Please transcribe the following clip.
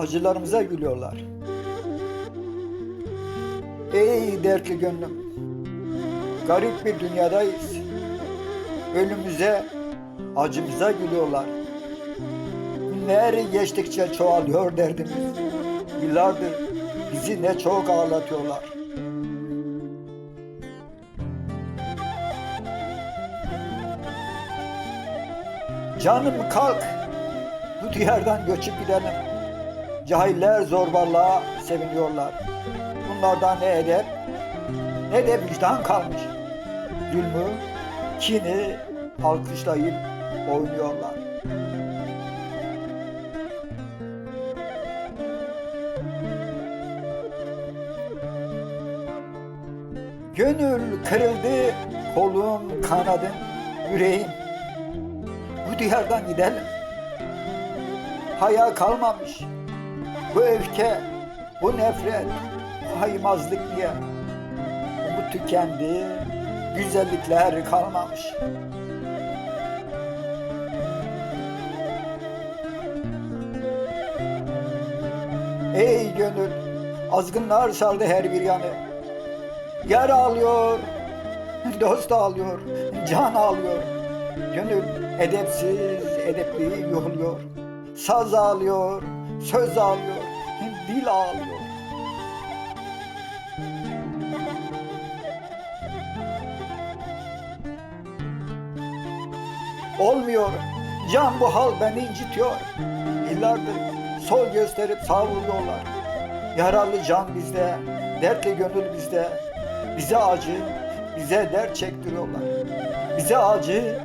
acılarımıza gülüyorlar. Ey dertli gönlüm, garip bir dünyadayız. Ölümüze, acımıza gülüyorlar. Günler geçtikçe çoğalıyor derdimiz. Yıllardır bizi ne çok ağlatıyorlar. Canım kalk, bu diyardan göçüp gidelim. Cahiller zorbalığa seviniyorlar. Bunlardan ne edep, ne de vicdan kalmış. Zulmü, kini alkışlayıp oynuyorlar. Gönül kırıldı, kolum kanadım, yüreğim. Bu diyardan gidelim. Haya kalmamış. Bu öfke, bu nefret, bu haymazlık diye. Bu tükendi, güzellikler kalmamış. Ey gönül, azgınlar sardı her bir yanı. Yer ağlıyor, dost ağlıyor, can ağlıyor. Gönül edepsiz, edepli yoruluyor. Saz ağlıyor, söz ağlıyor, dil ağlıyor. Olmuyor, can bu hal beni incitiyor. Yıllardır sol gösterip sağ vuruyorlar. Yaralı can bizde, dertli gönül bizde. Bize acı, bize dert çektiriyorlar. Bize acı,